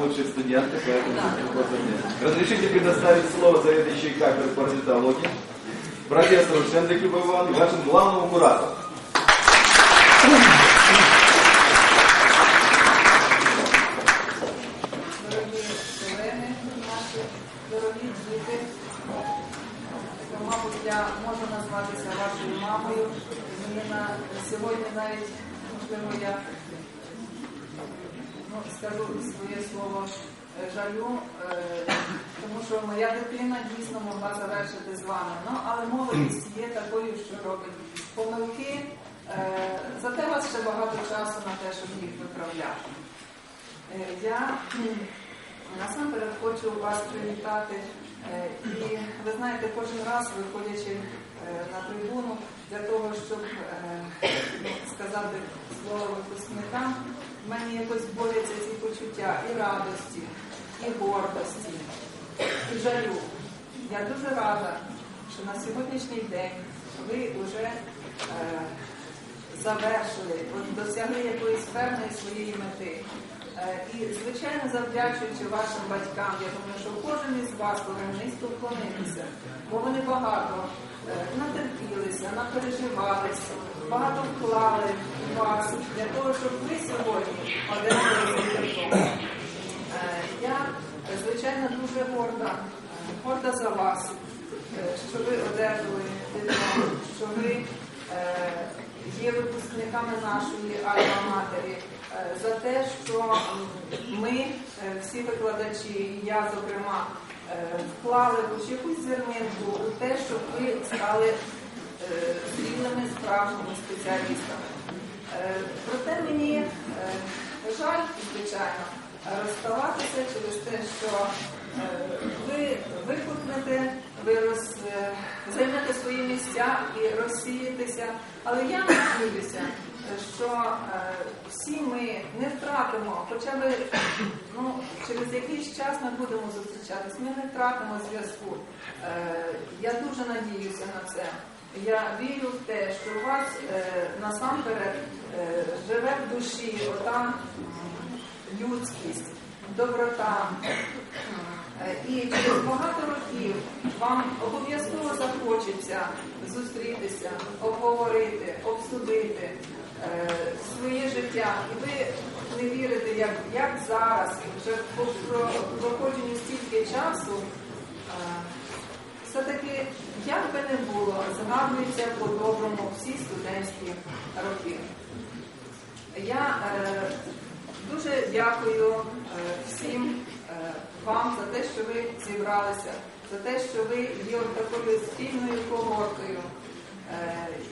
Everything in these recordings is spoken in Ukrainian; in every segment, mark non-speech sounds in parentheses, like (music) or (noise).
Лучшие студенты, поэтому Разрешите предоставить слово заведующей кафедры паразитологии, профессору Шендрику Ивану и вашему главному куратору. дорогі члени наші, дорогі діти. То, Мабуть, я можу назватися вашою мамою. Мені на сьогодні навіть, можливо, я ну, скажу своє слово е, жалю, е, тому що моя дитина дійсно могла завершити з вами. Ну, але молодість є такою, що робить помилки. Е, Зате у вас ще багато часу на те, щоб їх виправляти. Я насамперед хочу вас привітати. І ви знаєте, кожен раз виходячи на трибуну для того, щоб ну, сказати слово випускникам, в мене якось борються ці почуття і радості, і гордості, і жалю. Я дуже рада, що на сьогоднішній день ви вже е, завершили, досягли якоїсь певної своєї мети. Е, І, звичайно, завдячуючи вашим батькам, я думаю, що кожен із вас повинен низько вклонитися, бо вони багато е, натерпілися, напереживалися, багато вклали в вас для того, щоб ви сьогодні одержали диплом. Е, Я, звичайно, дуже горда, горда за вас, що ви одержали диплом, що ви є випускниками нашої альма-матері, за те, що ми, е, всі викладачі, і я, зокрема, е, вклали хоч якусь зернинку у те, щоб ви стали е, зрілими справжніми спеціалістами. Е, Проте мені е, жаль, звичайно, розставатися через те, що е, ви викупнете, ви роз, е, займете свої місця і розсієтеся. Але я не надіюся, що е, всі ми не втратимо, хоча б (clears throat) ну, через якийсь час ми будемо зустрічатись, ми не втратимо зв'язку. Е, Я дуже надіюся на це. Я вірю в те, що у вас е, насамперед живе в душі ота людськість, доброта. І через багато років вам обов'язково захочеться зустрітися, обговорити, обсудити своє життя. І ви не вірите, як, як зараз, вже по про- проходженню стільки часу. е, все-таки, як би не було, згадуються по-доброму всі студентські роки. Я е, дуже дякую е, всім е, вам за те, що ви зібралися, за те, що ви є такою спільною когортою, е,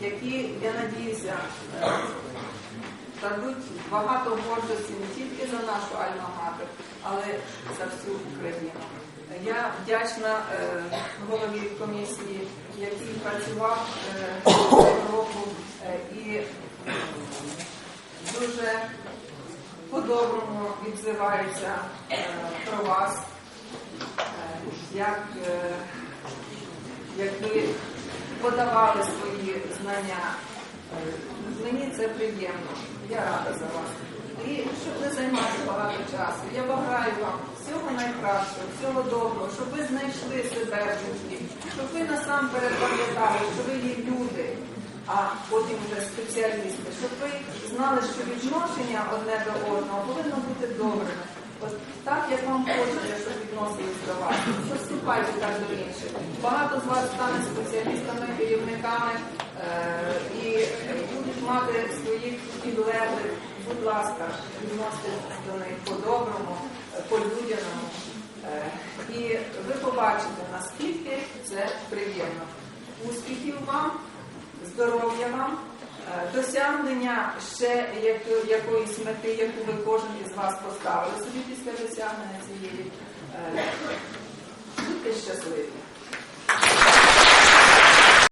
які, я надіюся, е, дадуть багато гордості не тільки за нашу альма-матер, але за всю Україну. Я вдячна е, голові комісії, який працював е, року е, і дуже по-доброму відзивається е, про вас, е, як, е, як ви подавали свої знання. Е, Мені це приємно. Я рада за вас. І щоб не займати багато часу, я бажаю вам всього найкращого, всього доброго, щоб ви знайшли себе в житті, щоб ви насамперед пам'ятали, що ви є люди, а потім вже спеціалісти, щоб ви знали, що відношення одне до одного повинно бути добрими. От так, як вам хочеться, щоб відносились до вас, поступайте так до інших. Багато з вас стане спеціалістами, керівниками е, і будуть мати своїх підлеглих. Будь ласка, відноситесь до них по-доброму, е, по-людяному. Е, І ви побачите, наскільки це приємно. Успіхів вам, здоров'я вам, е, досягнення ще як- якоїсь мети, яку ви кожен із вас поставили собі після досягнення цієї. е, Будьте (laughs) щасливі.